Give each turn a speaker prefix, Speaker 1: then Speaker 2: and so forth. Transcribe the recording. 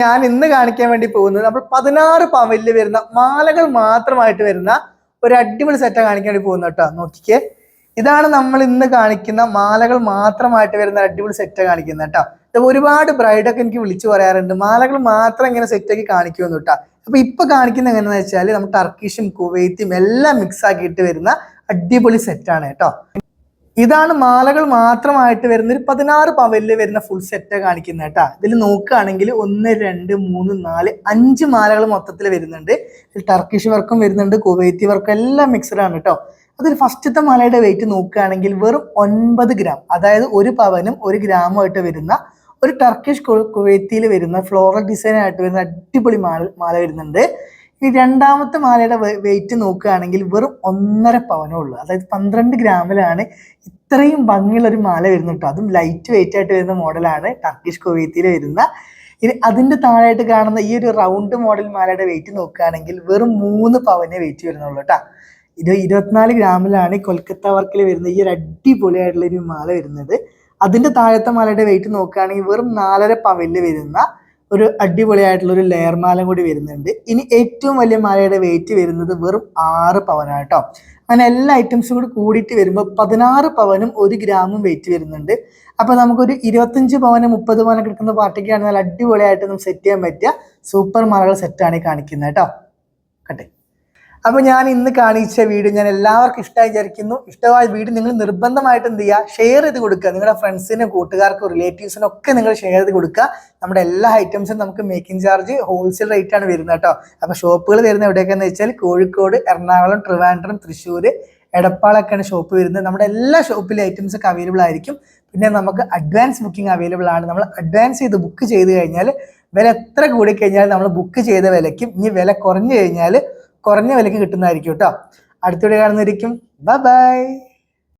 Speaker 1: ഞാൻ ഇന്ന് കാണിക്കാൻ വേണ്ടി പോകുന്നത് നമ്മൾ പതിനാറ് പവലിൽ വരുന്ന മാലകൾ മാത്രമായിട്ട് വരുന്ന ഒരു അടിപൊളി സെറ്റാണ് കാണിക്കാൻ വേണ്ടി പോകുന്നത് കേട്ടോ. നോക്കിക്കേ. ഇതാണ് നമ്മൾ ഇന്ന് കാണിക്കുന്ന മാലകൾ മാത്രമായിട്ട് വരുന്ന അടിപൊളി സെറ്റാണ് കാണിക്കുന്നത് കേട്ടോ. ഇത് ഒരുപാട് ബ്രൈഡൊക്കെ എനിക്ക് വിളിച്ചു പറയാറുണ്ട് മാലകൾ മാത്രം ഇങ്ങനെ സെറ്റാക്കി കാണിക്കുമെന്ന് കേട്ടോ. അപ്പൊ ഇപ്പൊ കാണിക്കുന്ന എങ്ങനെയാണെന്ന് വെച്ചാൽ നമ്മൾ ടർക്കിഷും കുവൈത്തും എല്ലാം മിക്സ് ആക്കിയിട്ട് വരുന്ന അടിപൊളി സെറ്റാണ് കേട്ടോ. ഇതാണ് മാലകൾ മാത്രമായിട്ട് വരുന്ന ഒരു പതിനാറ് പവലിൽ വരുന്ന ഫുൾ സെറ്റ് കാണിക്കുന്നത് കേട്ടോ ഇതിൽ നോക്കുകയാണെങ്കിൽ ഒന്ന് രണ്ട് മൂന്ന് നാല് അഞ്ച് മാലകൾ മൊത്തത്തിൽ വരുന്നുണ്ട്. ടർക്കിഷ് വർക്കും വരുന്നുണ്ട് കുവൈത്തി വർക്കും എല്ലാം മിക്സഡ് ആണ് കേട്ടോ അതിൽ ഫസ്റ്റത്തെ മാലയുടെ വെയിറ്റ് നോക്കുകയാണെങ്കിൽ വെറും ഒൻപത് ഗ്രാം അതായത് ഒരു പവനും ഒരു ഗ്രാമും ആയിട്ട് വരുന്ന ഒരു ടർക്കിഷ് കുവൈത്തിയിൽ വരുന്ന ഫ്ലോറൽ ഡിസൈൻ ആയിട്ട് വരുന്ന അടിപൊളി മാല മാല വരുന്നുണ്ട്. ഇനി രണ്ടാമത്തെ മാലയുടെ വെയിറ്റ് നോക്കുകയാണെങ്കിൽ വെറും ഒന്നര പവനേ ഉള്ളൂ. അതായത് പന്ത്രണ്ട് ഗ്രാമിലാണ് ഇത്രയും ഭംഗിയുള്ള ഒരു മാല വരുന്നു കേട്ടോ. അതും ലൈറ്റ് വെയിറ്റ് ആയിട്ട് വരുന്ന മോഡലാണ് ടർക്കിഷ് കുവൈത്തിയിൽ വരുന്ന. ഇനി അതിന്റെ താഴെയായിട്ട് കാണുന്ന ഈ ഒരു റൗണ്ട് മോഡൽ മാലയുടെ വെയിറ്റ് നോക്കുകയാണെങ്കിൽ വെറും മൂന്ന് പവനെ വെയിറ്റ് വരുന്നുള്ളൂ കേട്ടോ. ഇത് ഇരുപത്തിനാല് ഗ്രാമിലാണ് കൊൽക്കത്ത വർക്കിൽ വരുന്ന ഈ ഒരു അടിപൊളിയായിട്ടുള്ള ഒരു മാല വരുന്നത്. അതിന്റെ താഴത്തെ മാലയുടെ വെയിറ്റ് നോക്കുകയാണെങ്കിൽ വെറും നാലര പവനിൽ വരുന്ന ഒരു അടിപൊളിയായിട്ടുള്ള ഒരു ലെയർ മാലം കൂടി വരുന്നുണ്ട്. ഇനി ഏറ്റവും വലിയ മാലയുടെ വെയിറ്റ് വരുന്നത് വെറും ആറ് പവനാണ് കേട്ടോ അങ്ങനെ എല്ലാ ഐറ്റംസും കൂടി കൂടിയിട്ട് വരുമ്പോൾ പതിനാറ് പവനും ഒരു ഗ്രാമും വെയിറ്റ് വരുന്നുണ്ട്. അപ്പോൾ നമുക്കൊരു ഇരുപത്തഞ്ച് പവന് മുപ്പത് പവനൊക്കെ കിട്ടുന്ന പാർട്ടിക്കാണ് അടിപൊളിയായിട്ട് നമുക്ക് സെറ്റ് ചെയ്യാൻ പറ്റിയ സൂപ്പർ മാലകൾ സെറ്റാണ് ഈ കാണിക്കുന്നത് കേട്ടോ കട്ടെ അപ്പോൾ ഞാൻ ഇന്ന് കാണിച്ച വീഡിയോ ഞാൻ എല്ലാവർക്കും ഇഷ്ടമായി വിചാരിക്കുന്നു. ഇഷ്ടമായ വീഡിയോ നിങ്ങൾ നിർബന്ധമായിട്ട് എന്ത് ചെയ്യുക ഷെയർ ചെയ്ത് കൊടുക്കുക. നിങ്ങളുടെ ഫ്രണ്ട്സിനും കൂട്ടുകാർക്കും റിലേറ്റീവ്സിനും ഒക്കെ നിങ്ങൾ ഷെയർ ചെയ്ത് കൊടുക്കുക. നമ്മുടെ എല്ലാ ഐറ്റംസും നമുക്ക് മേക്കിംഗ് ചാർജ് ഹോൾസെയിൽ റേറ്റ് ആണ് വരുന്നത് കേട്ടോ. അപ്പോൾ ഷോപ്പുകൾ വരുന്നത് എവിടെയൊക്കെയെന്ന് വെച്ചാൽ കോഴിക്കോട് എറണാകുളം ട്രിവാൻഡ്രം തൃശ്ശൂർ എടപ്പാളൊക്കെയാണ് ഷോപ്പ് വരുന്നത്. നമ്മുടെ എല്ലാ ഷോപ്പിലെ ഐറ്റംസ് ഒക്കെ അവൈലബിൾ ആയിരിക്കും. പിന്നെ നമുക്ക് അഡ്വാൻസ് ബുക്കിംഗ് അവൈലബിൾ ആണ്. നമ്മൾ അഡ്വാൻസ് ചെയ്ത് ബുക്ക് ചെയ്ത് കഴിഞ്ഞാൽ വില എത്ര കൂടി കഴിഞ്ഞാൽ നമ്മൾ ബുക്ക് ചെയ്ത വിലയ്ക്കും ഇനി വില കുറഞ്ഞു കഴിഞ്ഞാൽ കുറഞ്ഞ വിലയ്ക്ക് കിട്ടുന്നതായിരിക്കും കേട്ടോ. അടുത്തിടെ കാണുന്നതായിരിക്കും ബൈ ബൈ